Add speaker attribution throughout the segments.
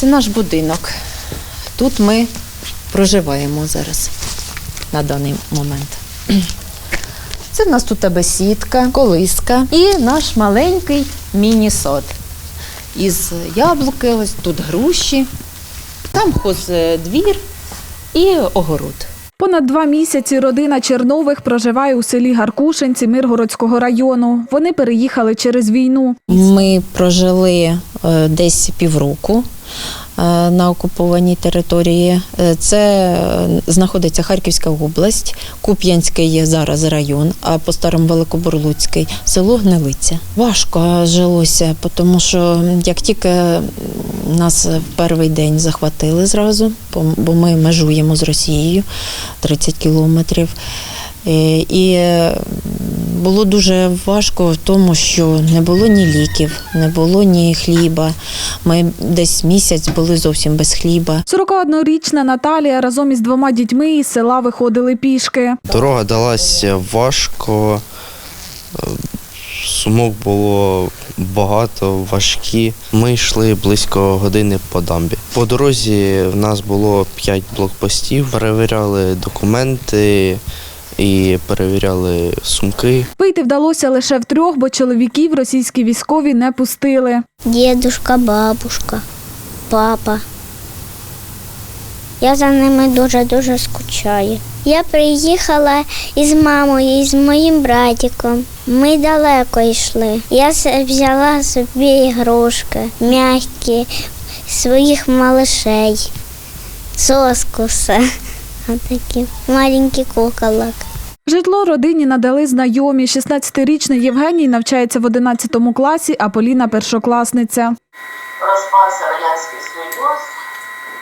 Speaker 1: Це наш будинок. Тут ми проживаємо зараз на даний момент. Це в нас тут бесідка, колиска і наш маленький міні-сад. Із яблуки, ось тут груші, там хоздвір і огород.
Speaker 2: Понад два місяці родина Чернових проживає у селі Гаркушинці Миргородського району. Вони переїхали через війну.
Speaker 1: Ми прожили е, десь півроку е, на окупованій території. Е, Це знаходиться Харківська область, Куп'янський є зараз район, а по старому Великоборлуцький село Гнилиця. Важко жилося, тому що як тільки нас в перший день захватили зразу, бо- ми межуємо з Росією 30 кілометрів. Е, І е, було дуже важко в тому, що не було ні ліків, не було ні хліба. Ми десь місяць були зовсім без хліба.
Speaker 2: 41-річна Наталія разом із двома дітьми із села виходили пішки.
Speaker 3: Дорога далася важко, е, сумок було багато, важкі. Ми йшли близько години по дамбі. По дорозі в нас було 5 блокпостів, перевіряли документи і перевіряли сумки.
Speaker 2: Вийти вдалося лише втрьох, бо чоловіків російські військові не пустили.
Speaker 4: Дідушка, бабушка, папа. Я за ними дуже-дуже скучаю. Я приїхала із мамою, і з моїм братиком. Ми далеко йшли. Я взяла собі ігрушки, м'які, своїх малышей, соску все. Отакі маленькі куколок.
Speaker 2: Житло родині надали знайомі. 16-річний Євгеній навчається в 11 класі, а Поліна першокласниця.
Speaker 5: розпався Радянський Союз,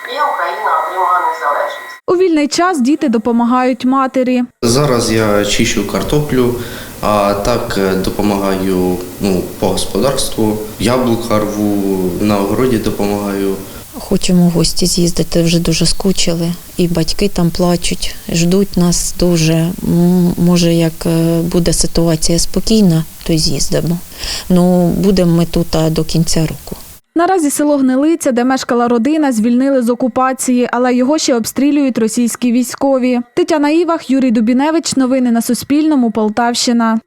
Speaker 5: і Україна отримала незалежність.
Speaker 2: У вільний час діти допомагають матері.
Speaker 3: Зараз я чищу картоплю, а так е, допомагаю ну, по господарству. Яблука рву, на огороді допомагаю.
Speaker 1: Хочемо в гості з'їздити, вже дуже скучили. І батьки там плачуть, ждуть нас дуже. Може, як е, буде ситуація спокійна, то з'їздимо. Ну, будемо ми тут а, до кінця року.
Speaker 2: Наразі село Гнилиця, де мешкала родина, звільнили з окупації, але його ще обстрілюють російські військові. Тетяна Івах, Юрій Дубіневич. Новини на Суспільному. Полтавщина.